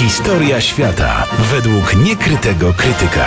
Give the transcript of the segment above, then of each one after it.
Historia świata według niekrytego krytyka.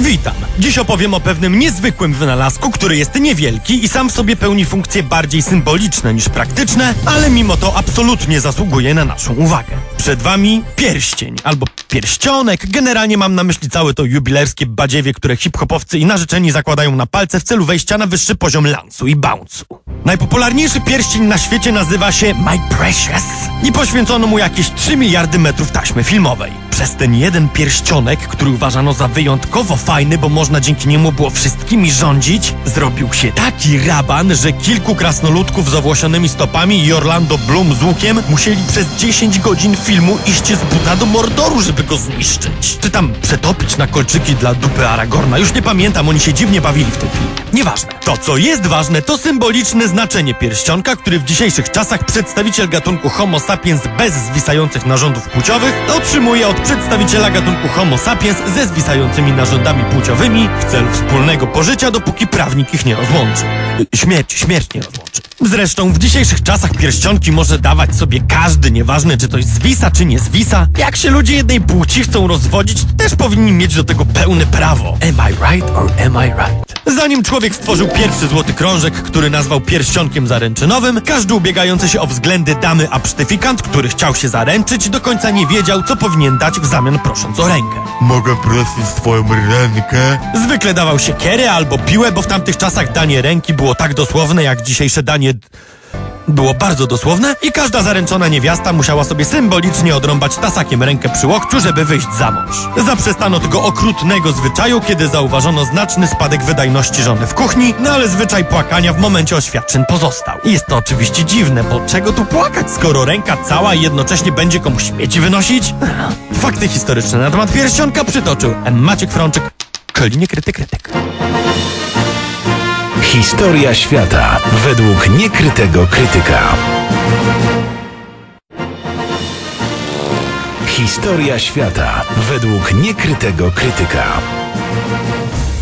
Witam. Dziś opowiem o pewnym niezwykłym wynalazku, który jest niewielki i sam w sobie pełni funkcje bardziej symboliczne niż praktyczne, ale mimo to absolutnie zasługuje na naszą uwagę. Przed wami pierścień albo pierścionek. Generalnie mam na myśli całe to jubilerskie badziewie, które hip-hopowcy i narzeczeni zakładają na palce w celu wejścia na wyższy poziom lansu i bounce'u. Najpopularniejszy pierścień na świecie nazywa się My Precious i poświęcono mu jakieś 3 miliardy metrów taśmy filmowej. Przez ten jeden pierścionek, który uważano za wyjątkowo fajny, bo można dzięki niemu było wszystkimi rządzić, zrobił się taki raban, że kilku krasnoludków z owłosionymi stopami i Orlando Bloom z łukiem musieli przez 10 godzin filmu iść z buta do Mordoru, żeby go zniszczyć. Czy tam przetopić na kolczyki dla dupy Aragorna. Już nie pamiętam, oni się dziwnie bawili w tym filmie. Nieważne. To, co jest ważne, to symboliczne znaczenie pierścionka, który w dzisiejszych czasach przedstawiciel gatunku Homo sapiens bez zwisających narządów płciowych otrzymuje od przedstawiciela gatunku Homo sapiens ze zwisającymi narządami płciowymi w celu wspólnego pożycia, dopóki prawnik ich nie rozłączy. Śmierć, śmierć nie rozłączy. Zresztą w dzisiejszych czasach pierścionki może dawać sobie każdy, nieważne czy coś zwisa, czy nie zwisa. Jak się ludzie jednej płci chcą rozwodzić, to też powinni mieć do tego pełne prawo. Am I right or am I right? Zanim człowiek stworzył pierwszy złoty krążek, który nazwał pierścionkiem zaręczynowym, każdy ubiegający się o względy damy absztyfikant, który chciał się zaręczyć, do końca nie wiedział, co powinien dać w zamian prosząc o rękę. Mogę prosić twoją rękę? Zwykle dawał się kierę albo piłę, bo w tamtych czasach danie ręki było tak dosłowne, jak dzisiejsze danie... Było bardzo dosłowne i każda zaręczona niewiasta musiała sobie symbolicznie odrąbać tasakiem rękę przy łokciu, żeby wyjść za mąż. Zaprzestano tego okrutnego zwyczaju, kiedy zauważono znaczny spadek wydajności żony w kuchni, no ale zwyczaj płakania w momencie oświadczyn pozostał. Jest to oczywiście dziwne, bo czego tu płakać, skoro ręka cała i jednocześnie będzie komuś śmieci wynosić? Fakty historyczne na temat pierścionka przytoczył M. Maciek Frączyk, czyli niekryty krytyk. Historia świata według niekrytego krytyka. Historia świata według niekrytego krytyka.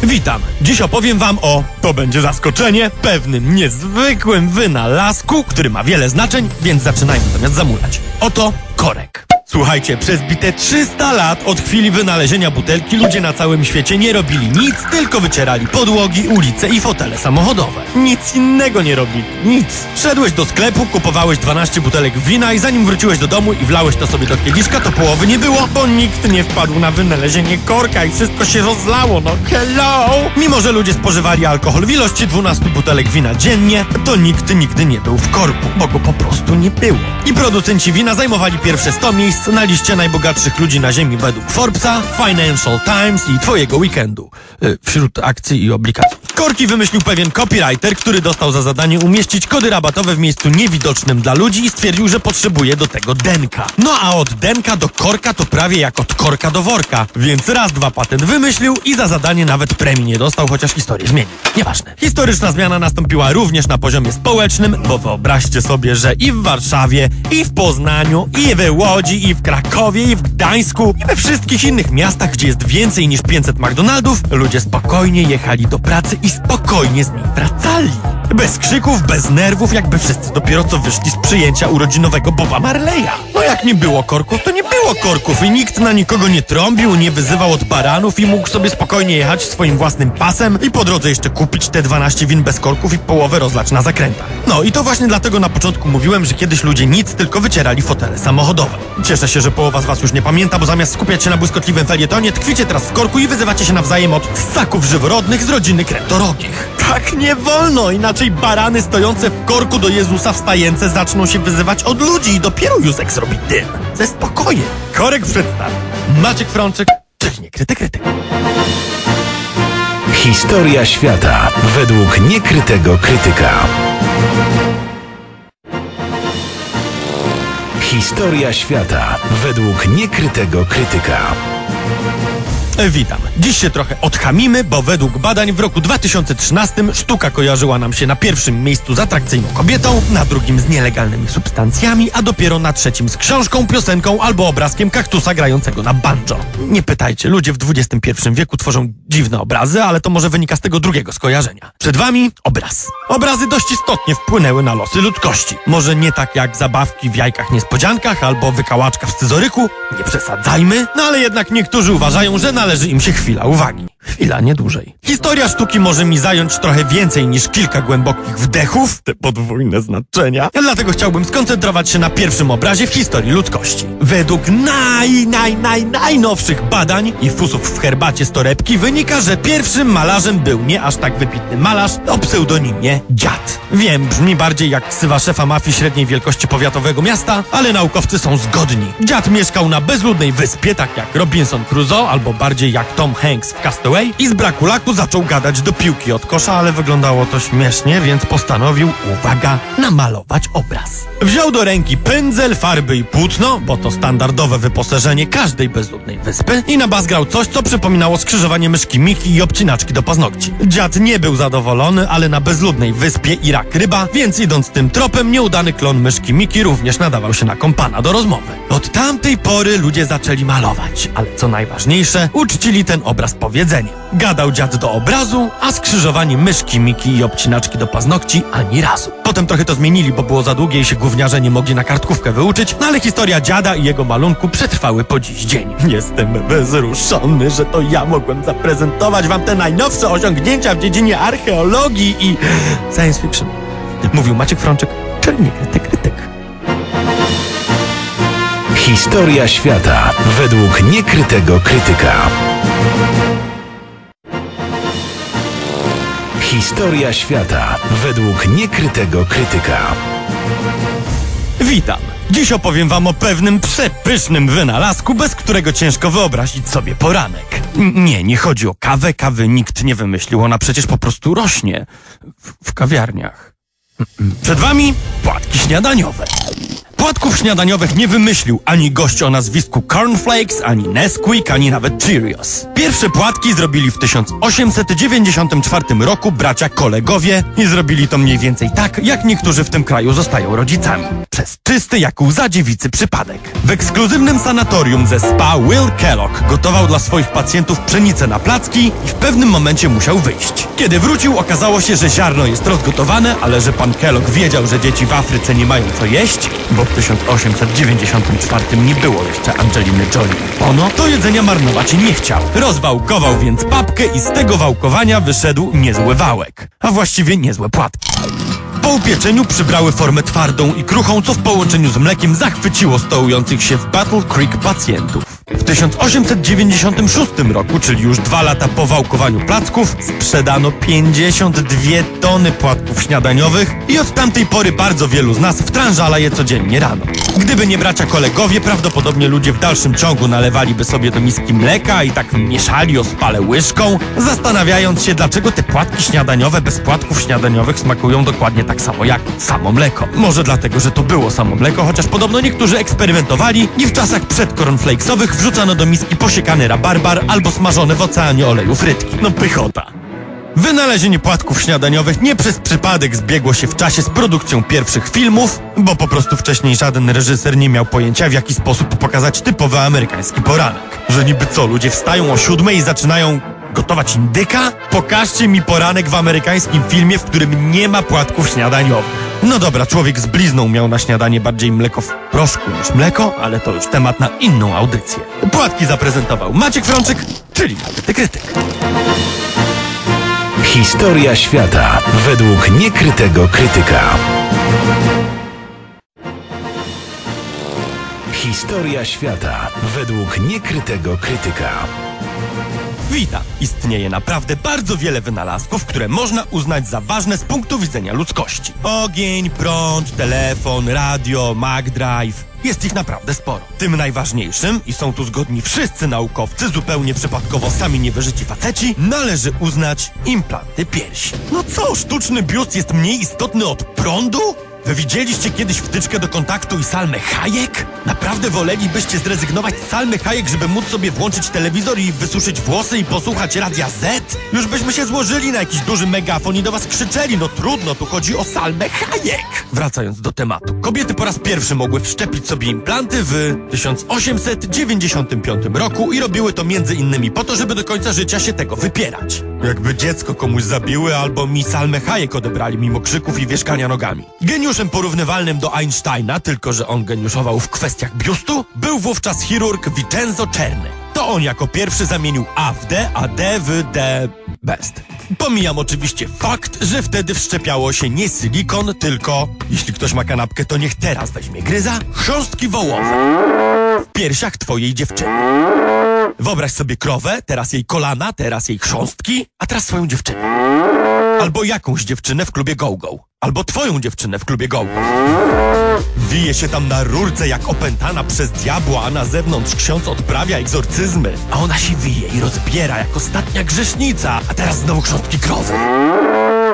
Witam. Dziś opowiem wam o, to będzie zaskoczenie, pewnym niezwykłym wynalazku, który ma wiele znaczeń, więc zaczynajmy zamiast zamulać. Oto korek. Słuchajcie, przez bite 300 lat od chwili wynalezienia butelki ludzie na całym świecie nie robili nic, tylko wycierali podłogi, ulice i fotele samochodowe. Nic innego nie robili. Nic. Szedłeś do sklepu, kupowałeś 12 butelek wina i zanim wróciłeś do domu i wlałeś to sobie do kieliszka, to połowy nie było, bo nikt nie wpadł na wynalezienie korka i wszystko się rozlało, no hello! Mimo, że ludzie spożywali alkohol w ilości 12 butelek wina dziennie, to nikt nigdy nie był w korku, bo go po prostu nie było. I producenci wina zajmowali pierwsze 100 miejsc na liście najbogatszych ludzi na ziemi według Forbesa, Financial Times i Twojego Weekendu. y, Wśród akcji i obligacji. Korki wymyślił pewien copywriter, który dostał za zadanie umieścić kody rabatowe w miejscu niewidocznym dla ludzi i stwierdził, że potrzebuje do tego denka. No a od denka do korka to prawie jak od korka do worka. Więc raz, dwa patent wymyślił i za zadanie nawet premii nie dostał, chociaż historię zmienił. Nieważne. Historyczna zmiana nastąpiła również na poziomie społecznym, bo wyobraźcie sobie, że i w Warszawie, i w Poznaniu, i we Łodzi, i w Krakowie, i w Gdańsku, i we wszystkich innych miastach, gdzie jest więcej niż 500 McDonaldów, ludzie spokojnie jechali do pracy i spokojnie z niej wracali. Bez krzyków, bez nerwów, jakby wszyscy dopiero co wyszli z przyjęcia urodzinowego Boba Marleya. No jak nie było korków, to nie było korków i nikt na nikogo nie trąbił, nie wyzywał od baranów i mógł sobie spokojnie jechać swoim własnym pasem i po drodze jeszcze kupić te 12 win bez korków i połowę rozlać na zakrętach. No i to właśnie dlatego na początku mówiłem, że kiedyś ludzie nic, tylko wycierali fotele samochodowe. Cieszę się, że połowa z was już nie pamięta, bo zamiast skupiać się na błyskotliwym felietonie, tkwicie teraz w korku i wyzywacie się nawzajem od ssaków żyworodnych z rodziny krętorogich. Tak nie wolno, inaczej barany stojące w korku do Jezusa wstające zaczną się wyzywać od ludzi i dopiero Józek zrobi dym. Ze spokojem. Korek przedstawi. Maciek Frączyk, czyli niekryty krytyk. Historia świata według niekrytego krytyka. Historia świata według niekrytego krytyka. E, Witam. Dziś się trochę odchamimy, bo według badań w roku 2013 sztuka kojarzyła nam się na pierwszym miejscu z atrakcyjną kobietą, na drugim z nielegalnymi substancjami, a dopiero na trzecim z książką, piosenką albo obrazkiem kaktusa grającego na banjo. Nie pytajcie, ludzie w XXI wieku tworzą dziwne obrazy, ale to może wynika z tego drugiego skojarzenia. Przed wami obraz. Obrazy dość istotnie wpłynęły na losy ludzkości. Może nie tak jak zabawki w jajkach niespodziankach albo wykałaczka w scyzoryku, nie przesadzajmy, no ale jednak niektórzy uważają, że należy im się chwila uwagi. Chwila, nie dłużej. Historia sztuki może mi zająć trochę więcej niż kilka głębokich wdechów, te podwójne znaczenia. Dlatego chciałbym skoncentrować się na pierwszym obrazie w historii ludzkości. Według naj, naj, naj, najnowszych badań i fusów w herbacie z torebki wynika, że pierwszym malarzem był nie aż tak wybitny malarz o pseudonimie Dziad. Wiem, brzmi bardziej jak ksywa szefa mafii średniej wielkości powiatowego miasta, ale naukowcy są zgodni. Dziad mieszkał na bezludnej wyspie, tak jak Robinson Crusoe, albo bardziej jak Tom Hanks w I z braku laku zaczął gadać do piłki od kosza, ale wyglądało to śmiesznie, więc postanowił, uwaga, namalować obraz. Wziął do ręki pędzel, farby i płótno, bo to standardowe wyposażenie każdej bezludnej wyspy i nabazgrał coś, co przypominało skrzyżowanie myszki Miki i obcinaczki do paznokci. Dziad nie był zadowolony, ale na bezludnej wyspie i rak ryba, więc idąc tym tropem, nieudany klon myszki Miki również nadawał się na kompana do rozmowy. Od tamtej pory ludzie zaczęli malować, ale co najważniejsze, uczcili ten obraz Gadał dziad do obrazu, a skrzyżowanie myszki Miki i obcinaczki do paznokci ani razu. Potem trochę to zmienili, bo było za długie i się gówniarze nie mogli na kartkówkę wyuczyć, no ale historia dziada i jego malunku przetrwały po dziś dzień. Jestem bezruszony, że to ja mogłem zaprezentować wam te najnowsze osiągnięcia w dziedzinie archeologii i science fiction. Mówił Maciek Frączyk, czyli krytyk, krytyk. Historia świata według niekrytego krytyka. Historia świata według niekrytego krytyka. Witam. Dziś opowiem wam o pewnym przepysznym wynalazku, bez którego ciężko wyobrazić sobie poranek. Nie, nie chodzi o kawę, kawy nikt nie wymyślił, ona przecież po prostu rośnie w, w kawiarniach. Przed wami płatki śniadaniowe. Płatków śniadaniowych nie wymyślił ani gość o nazwisku Cornflakes, ani Nesquik, ani nawet Cheerios. Pierwsze płatki zrobili w 1894 roku bracia kolegowie i zrobili to mniej więcej tak, jak niektórzy w tym kraju zostają rodzicami. Przez czysty jak łza dziewicy przypadek. W ekskluzywnym sanatorium ze spa Will Kellogg gotował dla swoich pacjentów pszenicę na placki i w pewnym momencie musiał wyjść. Kiedy wrócił, okazało się, że ziarno jest rozgotowane, ale że pan Kellogg wiedział, że dzieci w Afryce nie mają co jeść, bo w 1894 nie było jeszcze Angeliny Jolie. Ono to jedzenia marnować nie chciał. Rozwałkował więc papkę i z tego wałkowania wyszedł niezły wałek, a właściwie niezłe płatki. Po upieczeniu przybrały formę twardą i kruchą, co w połączeniu z mlekiem zachwyciło stołujących się w Battle Creek pacjentów. W 1896 roku, czyli już dwa lata po wałkowaniu placków, sprzedano 52 tony płatków śniadaniowych i od tamtej pory bardzo wielu z nas wtrążala je codziennie rano. Gdyby nie bracia kolegowie, prawdopodobnie ludzie w dalszym ciągu nalewaliby sobie do miski mleka i tak mieszali ospale łyżką, zastanawiając się, dlaczego te płatki śniadaniowe bez płatków śniadaniowych smakują dokładnie tak samo jak samo mleko. Może dlatego, że to było samo mleko, chociaż podobno niektórzy eksperymentowali i w czasach przedkornflakesowych wrzucano do miski posiekany rabarbar albo smażone w oceanie oleju frytki. No pychota. Wynalezienie płatków śniadaniowych nie przez przypadek zbiegło się w czasie z produkcją pierwszych filmów, bo po prostu wcześniej żaden reżyser nie miał pojęcia w jaki sposób pokazać typowy amerykański poranek. Że niby co, ludzie wstają o siódmej i zaczynają gotować indyka? Pokażcie mi poranek w amerykańskim filmie, w którym nie ma płatków śniadaniowych. No dobra, człowiek z blizną miał na śniadanie bardziej mleko w proszku niż mleko, ale to już temat na inną audycję. Płatki zaprezentował Maciek Frączyk, czyli Krytyk Krytyk. Historia świata według niekrytego krytyka. Historia świata według niekrytego krytyka. Witam! Istnieje naprawdę bardzo wiele wynalazków, które można uznać za ważne z punktu widzenia ludzkości. Ogień, prąd, telefon, radio, Mac Drive. Jest ich naprawdę sporo. Tym najważniejszym, i są tu zgodni wszyscy naukowcy, zupełnie przypadkowo sami niewyżyci faceci, należy uznać implanty piersi. No co, sztuczny biust jest mniej istotny od prądu? Wy widzieliście kiedyś wtyczkę do kontaktu i Salmę Hayek? Naprawdę wolelibyście zrezygnować z Salmy Hayek, żeby móc sobie włączyć telewizor i wysuszyć włosy i posłuchać Radia Z? Już byśmy się złożyli na jakiś duży megafon i do was krzyczeli. No trudno, tu chodzi o Salmę Hayek. Wracając do tematu. Kobiety po raz pierwszy mogły wszczepić sobie implanty w 1895 roku i robiły to między innymi po to, żeby do końca życia się tego wypierać. Jakby dziecko komuś zabiły albo mi Salmę Hayek odebrali mimo krzyków i wieszkania nogami. Geniuszem porównywalnym do Einsteina, tylko że on geniuszował w kwestiach biustu, był wówczas chirurg Vincenzo Czerny. To on jako pierwszy zamienił A w D, a D w D best. Pomijam oczywiście fakt, że wtedy wszczepiało się nie silikon, tylko, jeśli ktoś ma kanapkę, to niech teraz weźmie gryza, chrząstki wołowe w piersiach twojej dziewczyny. Wyobraź sobie krowę, teraz jej kolana, teraz jej chrząstki, a teraz swoją dziewczynę. Albo jakąś dziewczynę w klubie go-go. Albo twoją dziewczynę w klubie go-go. Wije się tam na rurce jak opętana przez diabła, a na zewnątrz ksiądz odprawia egzorcyzmy. A ona się wije i rozbiera jak ostatnia grzesznica, a teraz znowu chrząstki krowy.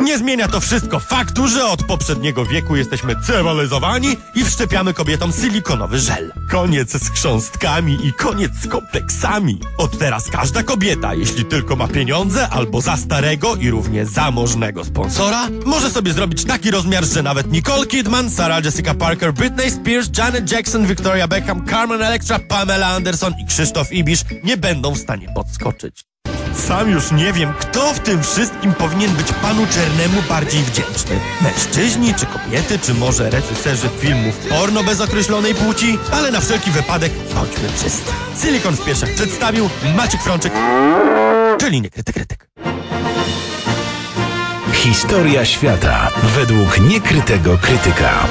Nie zmienia to wszystko faktu, że od poprzedniego wieku jesteśmy cywilizowani i wszczepiamy kobietom silikonowy żel. Koniec z chrząstkami i koniec z kompleksami. Od teraz każda kobieta, jeśli tylko ma pieniądze albo za starego i równie zamożnego sponsora, może sobie zrobić taki rozmiar, że nawet Nicole Kidman, Sarah Jessica Parker, Britney Spears, Janet Jackson, Victoria Beckham, Carmen Electra, Pamela Anderson i Krzysztof Ibisz nie będą w stanie podskoczyć. Sam już nie wiem, kto w tym wszystkim powinien być panu Czernemu bardziej wdzięczny. Mężczyźni, czy kobiety, czy może reżyserzy filmów porno bez określonej płci? Ale na wszelki wypadek bądźmy wszyscy. Silikon w piersiach przedstawił Maciek Frączyk, czyli niekryty krytyk. Historia świata według niekrytego krytyka.